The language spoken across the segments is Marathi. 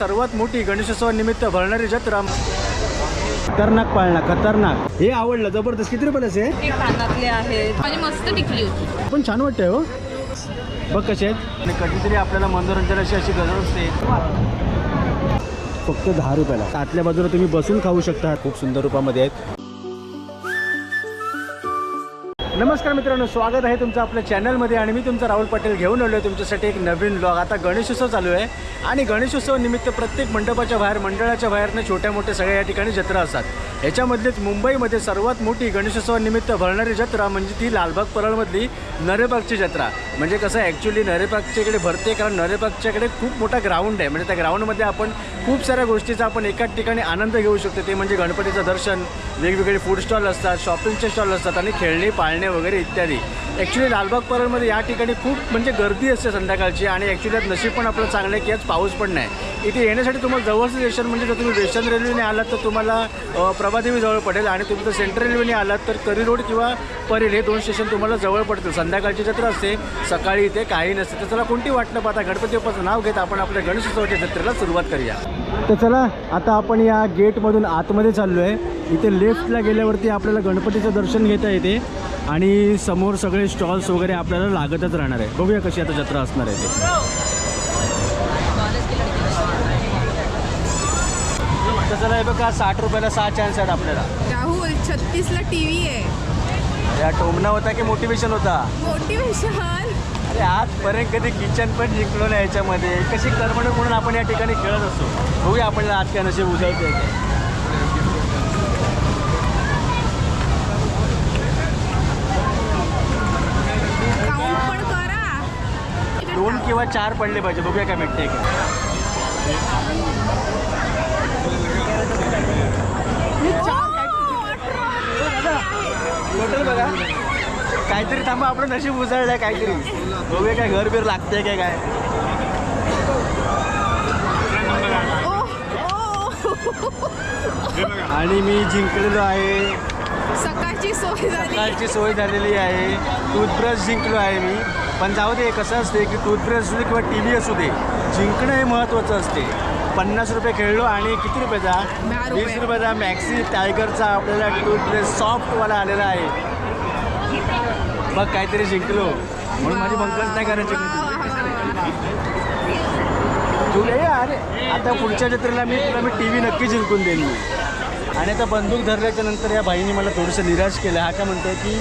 सर्वात मोठी गणेशोत्सवानिमित्त भरणारी जत्रा. खतरनाक पाळणा खतरनाक. हे आवडलं जबरदस्त. किती रुपयाला आहे हे कानातले आहेत. माझी मस्त टिकली होती. पण छान वाटतंय हो. बघ कसे आहेत. आणि कधीतरी आपल्याला मनोरंजनाची अशी गरज असते. फक्त दहा रुपयाला. आतल्या बाजूला तुम्ही बसून खाऊ शकता. खूप सुंदर रूपामध्ये आहेत. नमस्कार मित्रांनो स्वागत आहे तुमचं आपल्या चॅनलमध्ये आणि मी तुमचा राहुल पाटील घेऊन आलो आहे तुमच्यासाठी एक नवीन ब्लॉग आता गणेशोत्सव चालू आहे आणि गणेशोत्सव निमित्त प्रत्येक मंडपाच्या बाहेर मंडळाच्या बाहेरनं छोट्या मोठ्या सगळ्या या ठिकाणी जत्रा असतात. याच्यामधलीच मुंबईमध्ये सर्वात मोठी गणेशोत्सवानिमित्त भरणारी जत्रा म्हणजे ती लालबाग परळमधली नरेबागची जत्रा. म्हणजे कसं ॲक्च्युली नरेबागच्या इकडे भरते कारण नरेबागच्या इकडे खूप मोठा ग्राउंड आहे. म्हणजे त्या ग्राउंडमध्ये आपण खूप साऱ्या गोष्टीचा आपण एकाच ठिकाणी आनंद घेऊ शकतो. ते म्हणजे गणपतीचं दर्शन वेगवेगळे फूड स्टॉल असतात शॉपिंगचे स्टॉल असतात आणि खेळणी पाळणे वगैरे इत्यादी. ॲक्च्युली लालबाग परळमध्ये या ठिकाणी खूप म्हणजे गर्दी असते संध्याकाळची आणि ॲक्च्युली त्यात नशीब पण आपलं चांगलं आहे की आज पाऊस पण नाही. इथे येण्यासाठी तुम्हाला जवळचं स्टेशन म्हणजे जर तुम्ही वेस्टर्न रेल्वेने आलात तर तुम्हाला प्रभादेवी जवळ पडेल आणि तुम्ही जर सेंट्रल रेल्वेने आलात तर करी रोड किंवा परेल हे दोन स्टेशन तुम्हाला जवळ पडतील. संध्याकाळची जत्रा असते सकाळी इथे काही नसते. तर चला कोणती वाट न पाहता गणपती बाप्पाचं नाव घेत आपण आपल्या गणेशोत्सवाच्या जत्रेला सुरुवात करूया. तर चला आता आपण या गेटमधून आतमध्ये चाललो आहे इथे लेफ्टला गेल्यावरती आपल्याला गणपतीचं दर्शन घेता येते. आणि समोर सगळे स्टॉल्स वगैरे आपल्याला लागतच राहणार आहे. बघूया कशी आता जत्रा असणार आहे ते. तर चला हे बघा साठ रुपयाला सहा चान्स आहेत आपल्याला. राहुल छत्तीसला टी व्ही आहे. या टोमना होता की मोटिवेशन होता? मोटिवेशन अरे आजपर्यंत कधी किचन पण जिंकलो नाही याच्यामध्ये. कशी करमणूक म्हणून आपण या ठिकाणी खेळत असतो. बघूया आपल्याला आज काय नशीब उजळते दोन किंवा चार पडले पाहिजे. बघूया काय भेटते बघा. काहीतरी थांबा आपलं नशीब उजळलंय काहीतरी. बघूया काय घर बीर लागतंय काय काय. आणि मी जिंकलेलो आहे. सकाळची सोय सकाळची सोय झालेली आहे. टूथब्रश जिंकलो आहे मी. पण जाऊ दे कसं असते की टूथब्रश असू दे किंवा टी व्ही असू दे जिंकणं हे महत्त्वाचं असते पन्नास रुपये खेळलो आणि किती रुपयाचा. वीस रुपयाचा मॅक्सी टायगरचा आपल्याला टूथब्रश सॉफ्टवाला आलेला आहे. बघ काहीतरी जिंकलो. म्हणून माझी बंकच नाही करायची जुलै अरे आता पुढच्या जत्रेला मी तुला मी टी व्ही नक्की जिंकून देईन मी. आणि आता बंदूक धरल्याच्या नंतर या बाईने मला थोडंसं निराश केलं. हा का म्हणतोय की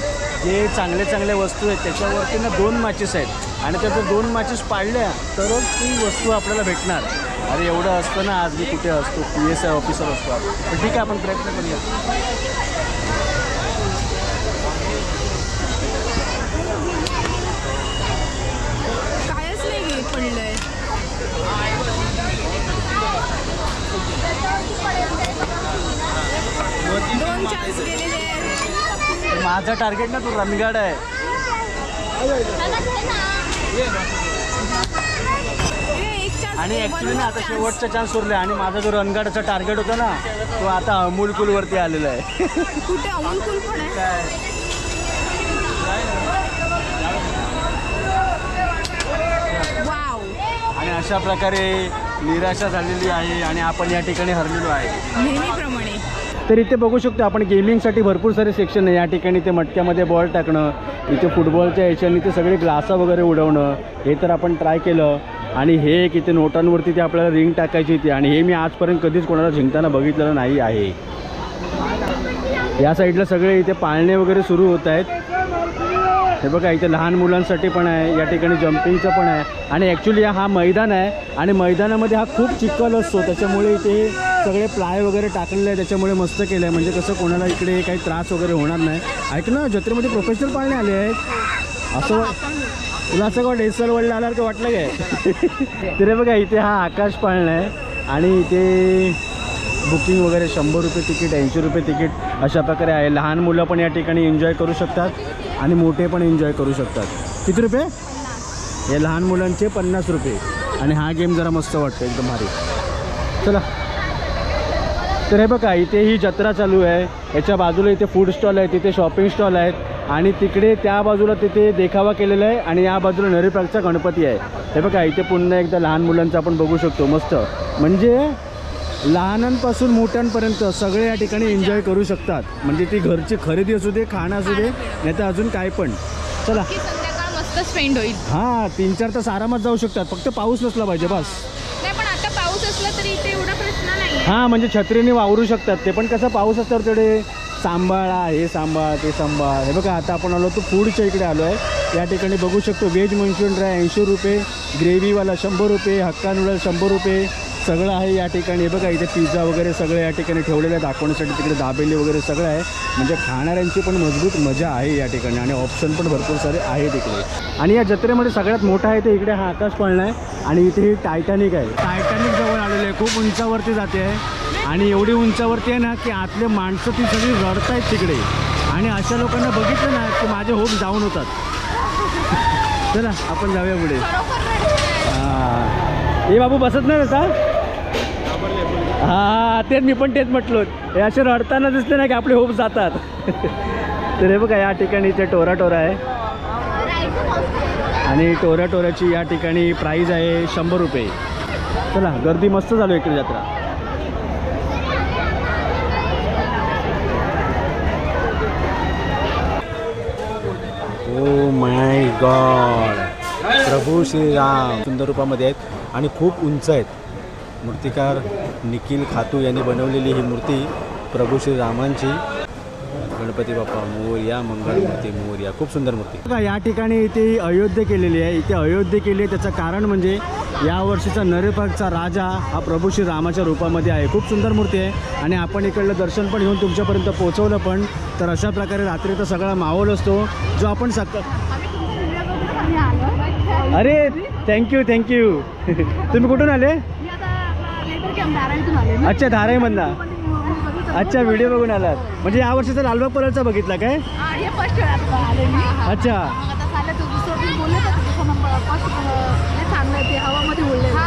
जे चांगले चांगले वस्तू आहेत त्याच्यावरती ना दोन मॅचेस आहेत. आणि त्या जर दोन मॅचेस पाडल्या तरच ती वस्तू आपल्याला भेटणार. अरे एवढं असतं ना आज मी कुठे असतो? पी एस आय ऑफिसर असतो आपण. पण ठीक आहे आपण प्रयत्न करूया. पडलंय दोन चान्स गेलेले आहेत. माझं टार्गेट ना तो रणगाड आहे. आणि ॲक्च्युली ना आता. शेवटचा चान्स उरला आणि माझा जो रणगाडाचा टार्गेट होता ना तो आता अमूल कुलवरती आलेला आहे. कुठे? अमूल पण आहे वाव आणि अशा प्रकारे निराशा झालेली आहे आणि आपण या ठिकाणी हरलेलो आहे. नेहमीप्रमाणे. तर इथे बघू शकतो आपण गेमिंगसाठी भरपूर सारे सेक्शन आहे. या ठिकाणी ते मटक्यामध्ये बॉल टाकणं इथे फुटबॉलच्या याच्याने ते सगळे ग्लासा वगैरे उडवणं हे तर आपण ट्राय केलं. आणि हे एक इथे नोटांवरती ते आपल्याला रिंग टाकायची होती. आणि हे मी आजपर्यंत कधीच कोणाला जिंकताना बघितलेलं नाही आहे. या साईडला सगळे इथे पाळणे वगैरे सुरू होत आहेत. हे बघा इथे लहान मुलांसाठी पण आहे या ठिकाणी जम्पिंगचं पण आहे. आणि ॲक्च्युली हा मैदान आहे आणि मैदानामध्ये हा खूप चिखल असतो. त्याच्यामुळे इथे सगळे प्लाय वगैरे टाकलेले आहे त्याच्यामुळे मस्त केलं आहे म्हणजे कसं कोणाला इकडे काही त्रास वगैरे होणार नाही. ऐक ना जत्रेमध्ये प्रोफेशनल पाळणे आले आहेत. असं तुला असं का डेसर वडला आल्यावर का वाटलं काय? तरी बघा इथे हा आकाश पाळणा आहे. आणि इथे बुकिंग वगैरे शंभर रुपये तिकीट ऐंशी रुपये तिकीट अशा प्रकारे आहे. लहान मुलं पण या ठिकाणी एन्जॉय करू शकतात आणि मोठे पण एन्जॉय करू शकतात. किती रुपये? हे लहान मुलांचे पन्नास रुपये. आणि हा गेम जरा मस्त वाटतो एकदम भारी. चला. तर हे बघा इथे ही जत्रा चालू आहे. याच्या बाजूला इथे फूड स्टॉल आहे तिथे शॉपिंग स्टॉल आहेत. आणि तिकडे त्या बाजूला तिथे देखावा केलेला आहे आणि या बाजूला नरीपागचा गणपती आहे. हे बघा इथे पुन्हा एकदा लहान मुलांचा आपण बघू शकतो मस्त. म्हणजे लहानांपासून मोठ्यांपर्यंत सगळे या ठिकाणी एन्जॉय करू शकतात. म्हणजे ती घरची खरेदी असू दे खाणं असू दे नाही तर अजून काय पण. चला. मस्त स्पेंड होईल. हां तीन चार तास आरामात जाऊ शकतात. फक्त पाऊस नसला पाहिजे बस. नाही पण आता पाऊस असला तरी इथे एवढा प्रश्न नाही हां म्हणजे छत्रीने वावरू शकतात. ते पण कसं पाऊस असल्यावर तेवढे सांभाळा हे सांभाळ ते सांभाळ. हे बघा आता आपण आलो तो फूडच्या इकडे आलो आहे. या ठिकाणी बघू शकतो व्हेज मंचुरियन ड्राय ऐंशी रुपये ग्रेव्हीवाला शंभर रुपये हक्का नूडल शंभर रुपये सगळं आहे या ठिकाणी. बघा इथे पिझ्झा वगैरे सगळं या ठिकाणी ठेवलेलं आहे. दाखवण्यासाठी तिकडे दाबेली वगैरे सगळं आहे. म्हणजे खाणाऱ्यांची पण मजबूत मजा आहे या ठिकाणी आणि ऑप्शन पण भरपूर सारे आहे तिकडे. आणि या जत्रेमध्ये सगळ्यात मोठा आहे ते इकडे हा आकाश पाळणा आहे आणि इथे ही टायटॅनिक आहे. टायटॅनिक जवळ आलेलं आहे. खूप उंचावरती जाते आहे. आणि एवढी उंचावरती आहे ना की आतले माणसं ती सगळी आहेत तिकडे. आणि अशा लोकांना बघितलं ना की माझे होप डाऊन होतात. चला आपण जाऊया पुढे. हां. हे बाबू बसत नाही आता? तेच मी पण तेच म्हटलो. हे असे रडताना दिसले ना की आपले होप जातात. तर हे बघा या ठिकाणी इथे टोरा टोरा आहे. आणि टोऱ्या टोऱ्याची या ठिकाणी प्राईज आहे शंभर रुपये. चला गर्दी मस्त झालो इकडे जत्रा. ओ माय गॉड प्रभू श्रीराम. सुंदर रूपामध्ये आहेत आणि खूप उंच आहेत. मूर्तिकार निखिल खातू यांनी बनवलेली ही मूर्ती प्रभू श्रीरामांची. गणपती बाप्पा मोरया मंगळमूर्ती मोरया. खूप सुंदर मूर्ती. या ठिकाणी इथे अयोध्या केलेली आहे. इथे अयोध्या केली आहे. त्याचं कारण म्हणजे या वर्षीचा नरेपाकचा राजा हा प्रभू श्री रामाच्या रूपामध्ये आहे. खूप सुंदर मूर्ती आहे. आणि आपण इकडलं दर्शन पण घेऊन तुमच्यापर्यंत पोहोचवलं पण तर अशा प्रकारे रात्रीचा सगळा माहोल असतो. जो आपण सकाळ अरे थँक्यू थँक्यू तुम्ही कुठून आले? अच्छा धाराईमधला अच्छा व्हिडिओ बघून आलात. म्हणजे या वर्षीचा लालबाग परळचा बघितला काय? अच्छा.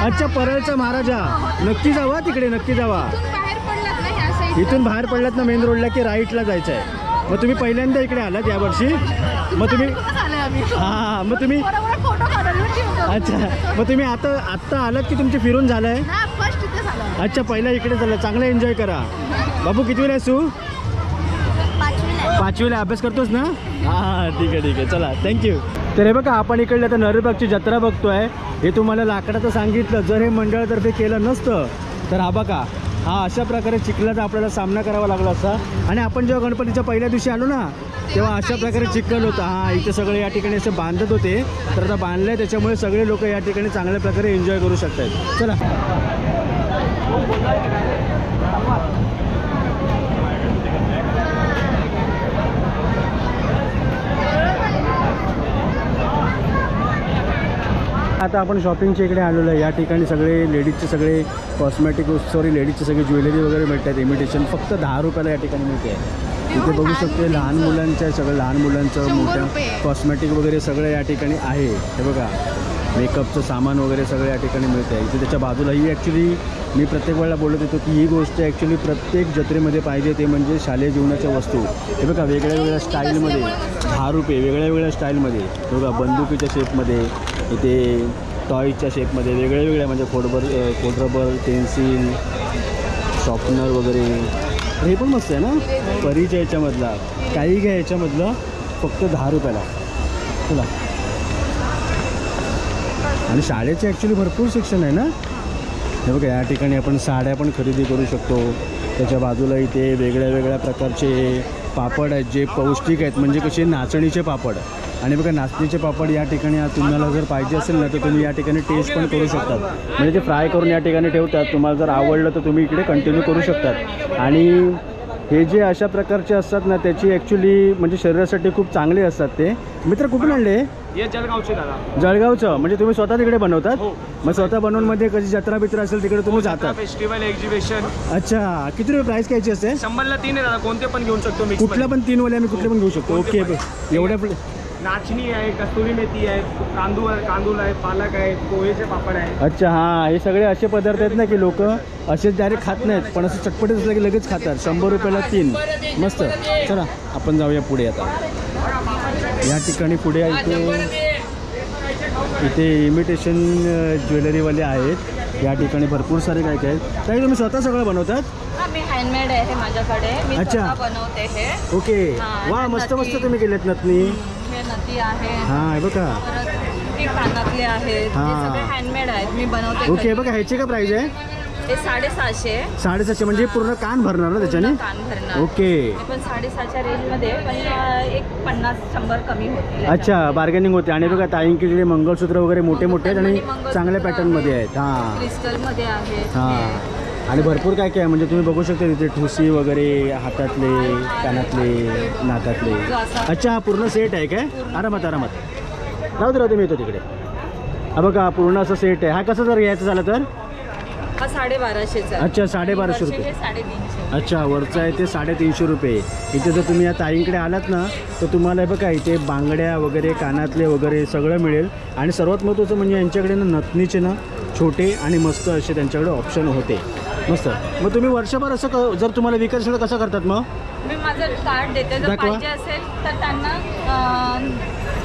अच्छा परळचा महाराजा. नक्की जावा तिकडे नक्की जावा. इथून बाहेर पडलात ना मेन रोडला की राईटला जायचं आहे मग तुम्ही पहिल्यांदा इकडे आलात यावर्षी मग तुम्ही हां मग तुम्ही अच्छा. मग तुम्ही आता आत्ता आलात की तुमचे फिरून झालं आहे अच्छा पहिला इकडे झालं चांगलं एन्जॉय करा. बाबू किती वेळ तू? पाचवीला अभ्यास करतोस ना? हां ठीक आहे ठीक आहे. चला थँक्यू तर हे बघा आपण इकडल्या आता नरबागची जत्रा बघतोय. हे तुम्हाला लाकडाचं सांगितलं. जर हे मंडळातर्फे केलं नसतं तर हा बघा हा अशा प्रकारे चिखलाचा आपल्याला सामना करावा लागला असता. आणि आपण जेव्हा गणपतीच्या पहिल्या दिवशी आलो ना तेव्हा अशा प्रकारे चिखल होता. हा इथे सगळे या ठिकाणी असे बांधत होते. तर आता बांधलं आहे त्याच्यामुळे सगळे लोक या ठिकाणी चांगल्या प्रकारे एन्जॉय करू शकतात चला. आता आपण शॉपिंगच्या इकडे आलेलो आहे. या ठिकाणी सगळे लेडीजचे सगळे कॉस्मॅटिक सॉरी लेडीजचे सगळे ज्वेलरी वगैरे मिळतात. इमिटेशन फक्त दहा रुपयाला या ठिकाणी मिळते. इथे बघू शकते लहान मुलांचं आहे सगळं लहान मुलांचं मोठ्या. कॉस्मॅटिक वगैरे सगळं या ठिकाणी आहे. हे बघा. मेकअपचं सामान वगैरे सगळं या ठिकाणी मिळतं आहे इथे त्याच्या बाजूला ही ॲक्च्युली मी प्रत्येक वेळेला बोलत येतो की ही गोष्ट ॲक्च्युली प्रत्येक जत्रेमध्ये पाहिजे ते म्हणजे शालेय जीवनाच्या वस्तू. हे बघा वेगळ्या वेगळ्या स्टाईलमध्ये. दहा रुपये वेगळ्या वेगळ्या स्टाईलमध्ये. हे बघा बंदुकीच्या शेपमध्ये इथे टॉयच्या शेपमध्ये वेगळ्या वेगळ्या म्हणजे खोडबर खोडरबर पेन्सिल शॉपनर वगैरे. हे पण मस्त आहे ना? परीच्या याच्यामधला. काही घ्या याच्यामधलं फक्त दहा रुपयाला. चला. आणि शाळेचे ॲक्च्युली भरपूर शिक्षण आहे ना? हे बघा या ठिकाणी आपण साड्या पण खरेदी करू शकतो. त्याच्या बाजूला इथे वेगळ्या वेगळ्या प्रकारचे पापड आहेत जे पौष्टिक आहेत. म्हणजे कसे नाचणीचे पापड. आणि बघा नाचणीचे पापड या ठिकाणी तुम्हाला जर पाहिजे असेल ना तर तुम्ही या ठिकाणी टेस्ट पण करू शकतात म्हणजे ते फ्राय करून या ठिकाणी ठेवतात. तुम्हाला जर आवडलं तर तुम्ही इकडे कंटिन्यू करू शकतात. आणि हे जे अशा प्रकारचे असतात ना त्याची ॲक्च्युली म्हणजे शरीरासाठी खूप चांगले असतात ते. मित्र कुठून आणले? ये जळगावचे दादा. जळगावचं. म्हणजे तुम्ही स्वतः तिकडे बनवतात? हो. मग स्वतः बनवून मध्ये कधी जत्रा बित्रा असेल तिकडे तुम्ही जातात. फेस्टिवल एक्झिबिशन अच्छा. किती रुपये प्राईस घ्यायची असते? शंभरला तीन आहे दादा. कोणते पण घेऊ शकतो मिक्स कुठला पण तीन वाले आम्ही कुठले पण घेऊ शकतो. ओके. एवढ्या नाचणी आहे कस्तुरी मेथी आहे तांदूळ आहे तांदूळ आहे पालक आहे पोहेचे पापड आहे. अच्छा हां हे सगळे असे पदार्थ आहेत ना की लोक असेच डायरेक्ट खात नाहीत पण असं चटपटीत असलं की लगेच खातात. शंभर रुपयाला तीन. मस्त. चला आपण जाऊया पुढे आता. या ठिकाणी पुढे इथे इथे इमिटेशन ज्वेलरीवाले आहेत. या ठिकाणी भरपूर सारे काय काय आहेत. ताई तुम्ही स्वतः सगळं बनवतात? हा मी हँडमेड आहे हे माझ्याकडे. मी अच्छा. स्वतः बनवते हे. ओके. वा मस्त मस्त. तुम्ही केलेत नथनी. आहे. हां हे बघा. परत हे कानातले आहेत. हा. हे सगळे हँडमेड आहेत. मी बनवते ओके घरी. बघा ह्याची का प्राईज आहे? हे साडेसहाशे. साडेसातशे म्हणजे पूर्ण कान भरणार ना त्याच्याने? पूर्ण कान भरणार. ओके. हे पण साडेसहाच्या रेंजमध्ये पण अं, एक पन्नास शंभर कमी होतील अच्छा बार्गेनिंग होते. आणि बघा ताईंकडे मंगळसूत्र वगैरे मोठे मोठे आहेत आणि चांगल्या. पॅटर्नमध्ये आहेत. हां. क्रिस्टलमध्ये आहे हां आणि भरपूर काय काय आहे? म्हणजे तुम्ही बघू शकता तिथे ठुसी वगैरे हातातले कानातले नाकातले. अच्छा हा पूर्ण सेट आहे काय? आरामात आरामात. राहू दे राहू दे मी येतो तिकडे. हा बघा पूर्ण असं सेट आहे. हा कसं जर घ्यायचं झालं तर? हा साडेबाराशेचा. अच्छा, साडेबाराशे रुपये. अच्छा वरचं आहे ते साडेतीनशे रुपये. इथे जर तुम्ही या ताईंकडे आलात ना तर तुम्हाला बघा इथे बांगड्या वगैरे कानातले वगैरे सगळं मिळेल. आणि सर्वात महत्त्वाचं म्हणजे यांच्याकडे ना नथनीचे ना छोटे आणि मस्त असे त्यांच्याकडे ऑप्शन होते. मस्त. मग तुम्ही वर्षभर असं क जर तुम्हाला तर कसं करतात मग? मी माझं कार्ड देते. जर दाखवा. पाहिजे असेल तर त्यांना अं,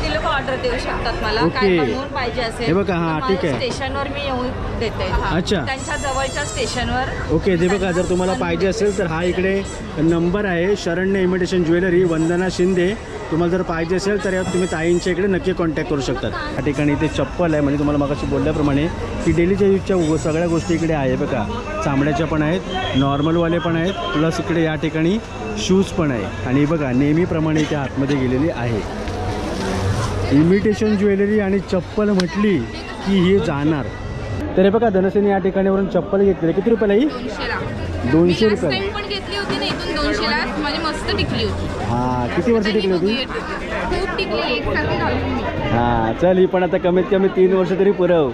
ते लोक ऑर्डर देऊ शकतात मला. काय ओके. बनवून पाहिजे असेल हे बघा, हा, तर मला ठीक आहे. स्टेशनवर मी येऊन देते. हा. अच्छा. त्यांच्या जवळच्या स्टेशनवर. ओके ते बघा जर तुम्हाला पाहिजे असेल तर हा इकडे नंबर आहे. Sharanya imitation jewellery Vandana Shinde. तुम्हाला जर पाहिजे असेल तर तुम्ही ताईंच्या इकडे नक्की कॉन्टॅक्ट करू शकतात. या ठिकाणी इथे चप्पल आहे म्हणजे तुम्हाला मगाशी बोलल्याप्रमाणे की डेलीच्या यूजच्या सगळ्या गोष्टी इकडे आहे. बघा चामड्याच्या पण आहेत नॉर्मलवाले पण आहेत प्लस इकडे या ठिकाणी शूज पण आहे आणि बघा नेहमीप्रमाणे इथे आतमध्ये गेलेली आहे. इमिटेशन ज्वेलरी आणि चप्पल म्हटली की ही जाणार. तर हे बघा धनसेने या ठिकाणीवरून चप्पल घेतली किती रुपयाला ही? दोनशे रुपये हा किती वर्ष टिकली होती? हा चल ही पण आता कमीत कमी तीन वर्ष तरी पूर्वी.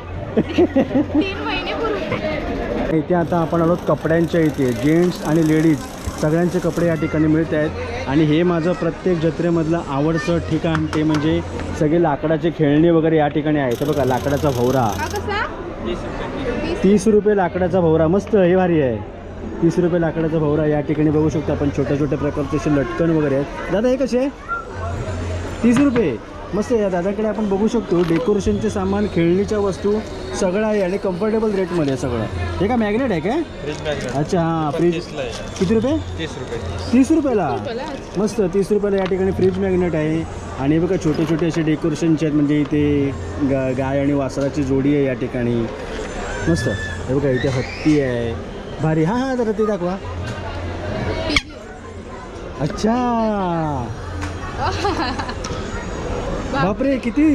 इथे आता आपण आलो कपड्यांच्या इथे. जेंट्स आणि लेडीज. सगळ्यांचे कपडे या ठिकाणी मिळत आहेत. आणि हे माझं प्रत्येक जत्रेमधलं आवडतं ठिकाण ते म्हणजे सगळे लाकडाचे खेळणी वगैरे या ठिकाणी आहेत. हे बघा लाकडाचा भोवरा. तीस रुपये लाकडाचा भोवरा. मस्त हे भारी आहे. तीस रुपये लाकडाचा भोवरा या ठिकाणी बघू शकतो आपण. छोट्या छोट्या प्रकारचे असे लटकन वगैरे आहेत. दादा हे कसे? तीस रुपये. मस्त आहे. या दादाकडे आपण बघू शकतो डेकोरेशनचे सामान खेळणीच्या वस्तू सगळं आहे आणि कम्फर्टेबल रेटमध्ये आहे सगळं. हे का मॅग्नेट आहे काय? अच्छा हां फ्रीज किती रुपये? तीस रुपये. तीस रुपयाला? मस्त तीस रुपयाला या ठिकाणी फ्रीज मॅग्नेट आहे. आणि बघा छोटे छोटे असे डेकोरेशनचे आहेत. म्हणजे इथे गा गाय आणि वासराची जोडी आहे या ठिकाणी. मस्त. हे बघा इथे हत्ती आहे. भारी. हां हां जरा ते दाखवा. अच्छा. बापरे किती?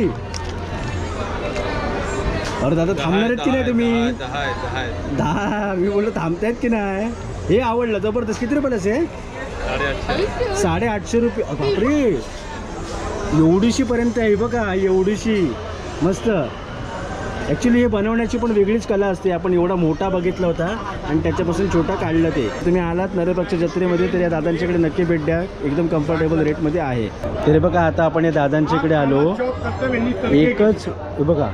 अरे दादा थांबणार आहेत की नाही तुम्ही? दहा मी बोललो थांबतायत की नाही? हे आवडलं जबरदस्त. किती आहे साडेआठशे. साडे आठशे रुपये बापरे. एवढीशी पर्यंत आहे बघा एवढीशी. मस्त. ॲक्च्युली हे बनवण्याची पण वेगळीच कला असते. आपण एवढा मोठा बघितला होता आणि त्याच्यापासून छोटा काढला ते. तुम्ही आलात नरेपक्ष जत्रेमध्ये तर या दादांच्याकडे नक्की भेट द्या. एकदम कम्फर्टेबल रेटमध्ये आहे. तरी बघा आता आपण या दादांच्याकडे आलो. एकच बघा.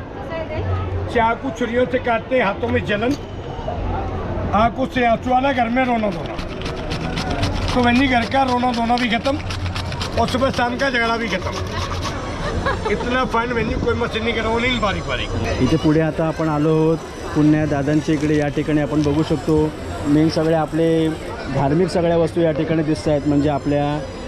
चाकू छुरियों से काटते हाथों में जलन. आंखों से आंसू आना घर में रोना धोना. तो वही घर का रोना धोना भी खत्म और सुबह शाम का झगड़ा भी खत्म. इतना फाइन वेन्यू कोई मशीन बारीक बारीक इथे पुढे आता आपण आलो आहोत पुण्या दादांच्या इकडे या ठिकाणी आपण बघू शकतो. मेन सगळे आपले धार्मिक सगळ्या वस्तू या ठिकाणी दिसत आहेत म्हणजे आपल्या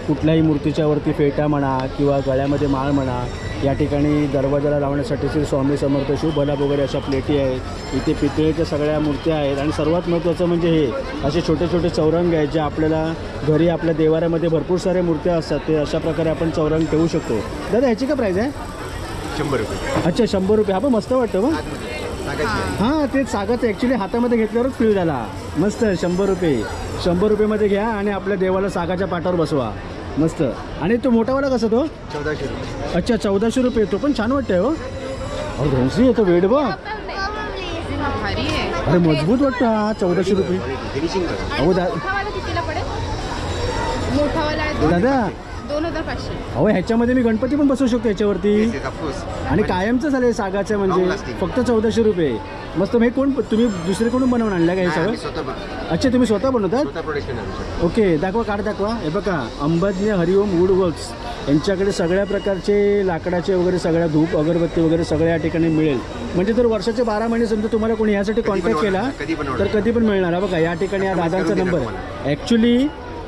कुठल्याही मूर्तीच्या वरती फेटा म्हणा किंवा गळ्यामध्ये माळ म्हणा या ठिकाणी दरवाजाला लावण्यासाठी श्री स्वामी समर्थ शुभला वगैरे अशा प्लेटी आहेत. इथे पितळेच्या सगळ्या मूर्त्या आहेत. आणि सर्वात महत्त्वाचं म्हणजे हे असे छोटे छोटे चौरंग आहेत जे आपल्याला घरी आपल्या देवाऱ्यामध्ये भरपूर साऱ्या मूर्त्या असतात. ते अशा प्रकारे आपण चौरंग ठेवू शकतो. दादा ह्याची काय प्राईज आहे? शंभर रुपये. अच्छा शंभर रुपये. हा पण मस्त वाटतं मग. हां ते सागाचं ॲक्च्युली हातामध्ये घेतल्यावरच फील झाला. मस्त शंभर रुपये. शंभर रुपयेमध्ये घ्या आणि आपल्या देवाला सागाच्या पाटावर बसवा. मस्त. आणि तो मोठावाला कसा तो? चौदाशे रुपये. अच्छा चौदाशे रुपये तो पण छान वाटतंय हो. अरे धोंसी आहे तो वेट बघ भारी आहे अरे मजबूत वाटतं हा चौदाशे रुपये. अहो दा दादा. अहो ह्याच्यामध्ये मी गणपती पण बसवू शकतो ह्याच्यावरती आणि कायमचं झालं सागाचं म्हणजे. फक्त चौदाशे रुपये. मस्त मी कोण तुम्ही दुसरे कोणून बनवून आणलं का हे सगळं? अच्छा तुम्ही स्वतः बनवतात? ओके दाखवा कार्ड दाखवा. हे बघा अंबाजने हरिओम वूड वर्क्स यांच्याकडे सगळ्या प्रकारचे लाकडाचे वगैरे सगळ्या धूप अगरबत्ती वगैरे सगळ्या या ठिकाणी मिळेल. म्हणजे जर वर्षाचे बारा महिने समजा तुम्हाला कोणी यासाठी कॉन्टॅक्ट केला तर कधी पण मिळणार. बघा या ठिकाणी या दादांचा नंबर आहे ॲक्च्युली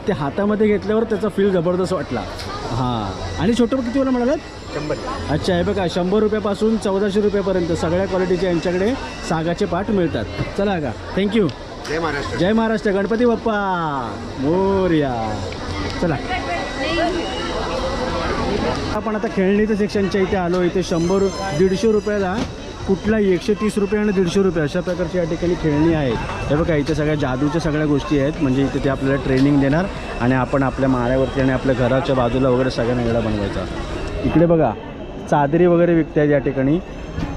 ते हातामध्ये घेतल्यावर त्याचा फील जबरदस्त वाटला. हां. आणि छोटं किती वेळा म्हणालात शंभर. अच्छा हे बघा शंभर रुपयापासून चौदाशे रुपयापर्यंत सगळ्या क्वालिटीचे यांच्याकडे सागाचे पाठ मिळतात. चला का थँक्यू जय महाराष्ट्र. जय महाराष्ट्र गणपती बाप्पा. मोर्या. चला. आपण आता खेळणीच्या सेक्शनच्या इथे आलो इथे शंभर दीडशे रुपयाला कुठलाही एकशे तीस रुपये आणि दीडशे रुपये अशा प्रकारची या ठिकाणी खेळणी आहेत. हे बघा इथे सगळ्या जादूच्या सगळ्या गोष्टी आहेत. म्हणजे इथे ते आपल्याला ट्रेनिंग देणार आणि आपण आपल्या माळ्यावरती आणि आपल्या घराच्या बाजूला वगैरे सगळ्यांना वेळा बनवायचा. इकडे बघा चादरी वगैरे विकत आहेत या ठिकाणी.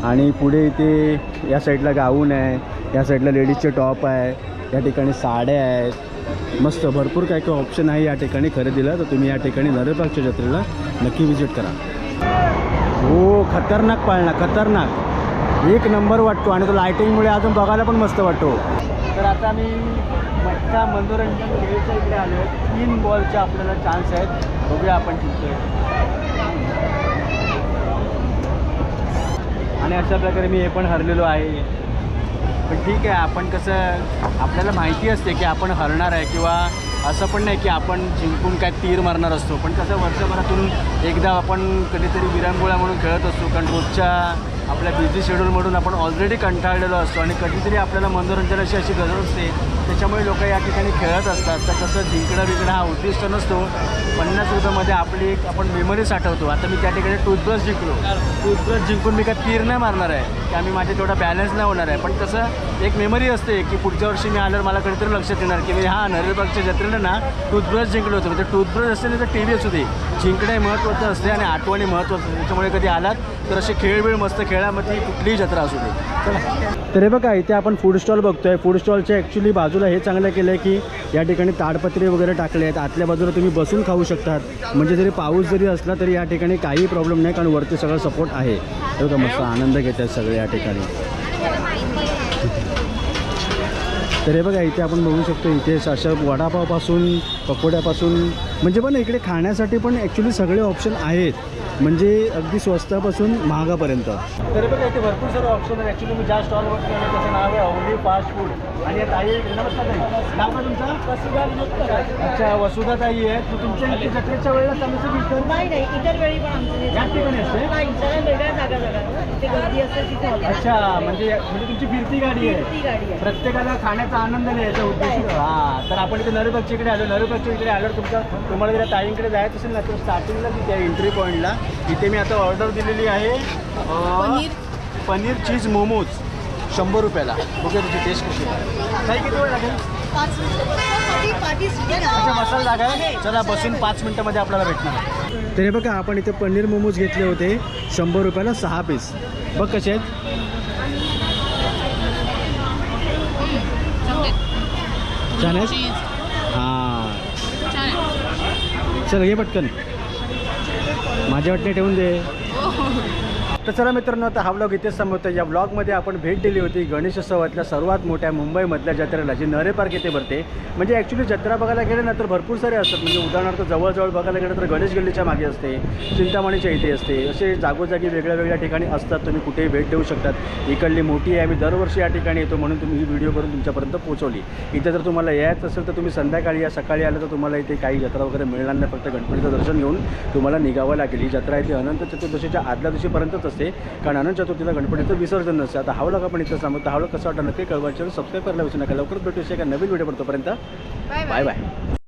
आणि पुढे इथे या साईडला गाऊन आहे या साईडला लेडीजचे टॉप आहे या ठिकाणी साड्या आहेत. मस्त भरपूर काय काय ऑप्शन आहे या ठिकाणी खरेदीला. तर तुम्ही या ठिकाणी नरेपाकच्या जत्रेला नक्की व्हिजिट करा. हो खतरनाक पाळणा खतरनाक. एक नंबर वाटतो आणि तो लायटिंगमुळे अजून बघायला पण मस्त वाटतो. तर आता मी मटका मनोरंजन खेळच्या इकडे आलो आहे. तीन बॉलचे आपल्याला चान्स आहेत. बघूया आपण जिंकतोय. आणि अशा प्रकारे मी हे पण हरलेलो आहे. पण ठीक आहे आपण कसं आपल्याला माहिती असते की आपण हरणार आहे किंवा असं पण नाही की आपण जिंकून काय तीर मारणार असतो. पण कसं वर्षभरातून एकदा आपण कधीतरी विरंगुळा म्हणून खेळत असतो. कारण रोजच्या आपल्या बिझी शेड्यूलमधून आपण ऑलरेडी कंटाळलेलो असतो आणि कधीतरी आपल्याला मनोरंजनाची अशी गरज असते. त्याच्यामुळे लोक या ठिकाणी खेळत असतात. तर कसं जिंकणं बिंकणं हा उद्दिष्ट नसतो. पन्नास रुपयामध्ये आपली एक आपण मेमरी साठवतो. आता मी त्या ठिकाणी टूथब्रश जिंकलो. टूथब्रश जिंकून मी काय तीर नाही मारणार आहे. की आम्ही माझे तेवढा बॅलन्स नाही होणार आहे. पण कसं एक मेमरी असते की पुढच्या वर्षी मी आल्यावर मला कधीतरी लक्षात येणार की मी हा नरेबागच्या जत्रेला ना टूथब्रश जिंकलो होतो. म्हणजे टूथब्रश असते नाही तर टी व्ही असू दे. जिंकणे महत्त्वाचं असते आणि आठवणी महत्त्वाचं. असते त्याच्यामुळे कधी आलात तर असे खेळ वेळ मस्त खेळामध्ये कुठलीही जत्रा असू दे. तर हे बघा इथे आपण फूड स्टॉल बघतोय. फूड स्टॉलच्या ॲक्च्युली बाजूला हे चांगलं केलं आहे की या ठिकाणी ताडपत्रे वगैरे टाकले आहेत. आतल्या बाजूला तुम्ही बसून खाऊ शकतात. म्हणजे जरी पाऊस जरी असला तरी या ठिकाणी काही प्रॉब्लेम नाही कारण वरती सगळं सपोर्ट आहे. तर मस्त आनंद घेत आहेत सगळे या ठिकाणी. तर हे बघा इथे आपण बघू शकतो इथे अशा वडापावपासून पकोड्यापासून म्हणजे पण इकडे खाण्यासाठी पण ॲक्च्युली सगळे ऑप्शन आहेत. म्हणजे अगदी स्वस्तापासून महागापर्यंत. तर बघा इथे भरपूर सारे ऑप्शन आहेत. ॲक्च्युली मी ज्या स्टॉलवर केलं त्याचं नाव आहे ओनली फास्ट फूड आणि ताई नमस्कार ताई नाव का तुमचं? वसुधा अच्छा वसुधा ताई आहे तर तुमच्या इथे जत्रेच्या वेळेला समजतं विकत नाही नाही. इतर वेळी पण आमचं या ठिकाणी असते नाही सगळ्या वेगळ्या जागा जागा तिथे गर्दी असते तिथे होतं. अच्छा म्हणजे म्हणजे तुमची फिरती गाडी आहे. ती गाडी आहे. प्रत्येकाला खाण्याचा आनंद घ्यायचा उद्देश हा तर आपण इथे इकडे आलो. इकडे आलो तुमचा तुम्हाला जर ताईंकडे जायचं असेल ना तर स्टार्टिंगला तिथे आहे एंट्री पॉईंटला इथे मी आता ऑर्डर दिलेली आहे. पनीर. पनीर चीज मोमोज शंभर रुपयाला. बघूया तुझी टेस्ट कशी आहे. ताई किती वेळ लागेल? अच्छा मसाला जागा आहे. चला बसून पाच मिनटामध्ये आपल्याला भेटणार तर हे बघा आपण इथे पनीर मोमोज घेतले होते. शंभर रुपयाला सहा पीस बघ कसे आहेत. छान आहेत? हां. चल घे पटकन. माझ्या वाटणे ठेवून दे. हो. तर चला मित्रांनो आता हा ब्लॉग इथेच संपवतो. या ब्लॉगमध्ये आपण भेट दिली होती गणेशोत्सवातल्या सर्वात मोठ्या मुंबईमधल्या जत्रेला जी नरे पार्क येथे भरते. म्हणजे ॲक्च्युली जत्रा बघायला गेले ना तर भरपूर सारे असतात. म्हणजे उदाहरणार्थ जवळजवळ बघायला गेलं तर गणेश गल्लीच्या मागे असते चिंतामणीच्या इथे असते. असे जागोजागी वेगळ्या वेगळ्या ठिकाणी असतात. तुम्ही कुठेही भेट देऊ शकतात. इकडली मोठी आहे आम्ही दरवर्षी या ठिकाणी येतो म्हणून तुम्ही ही व्हिडिओ करून तुमच्यापर्यंत पोहोचवली. इथे जर तुम्हाला यायचं असेल तर तुम्ही संध्याकाळी या सकाळी आलं तर तुम्हाला इथे काही जत्रा वगैरे मिळणार नाही. फक्त गणपतीचं दर्शन घेऊन तुम्हाला निघावं लागेल. ही जत्रा इथे अनंत चतुर्दशीच्या आदल्या दिवशीपर्यंतच असते कारण अनंत चतुर्थीला गणपतीचं विसर्जन नसते. आता हा व्लॉग आपण इथं सांगतो हा व्लॉग कसा वाटतं नक्की कळवायचं. सबस्क्राईब करायला विसरू नका. लवकरच भेटू एका नवीन व्हिडिओ पडतोपर्यंत बाय बाय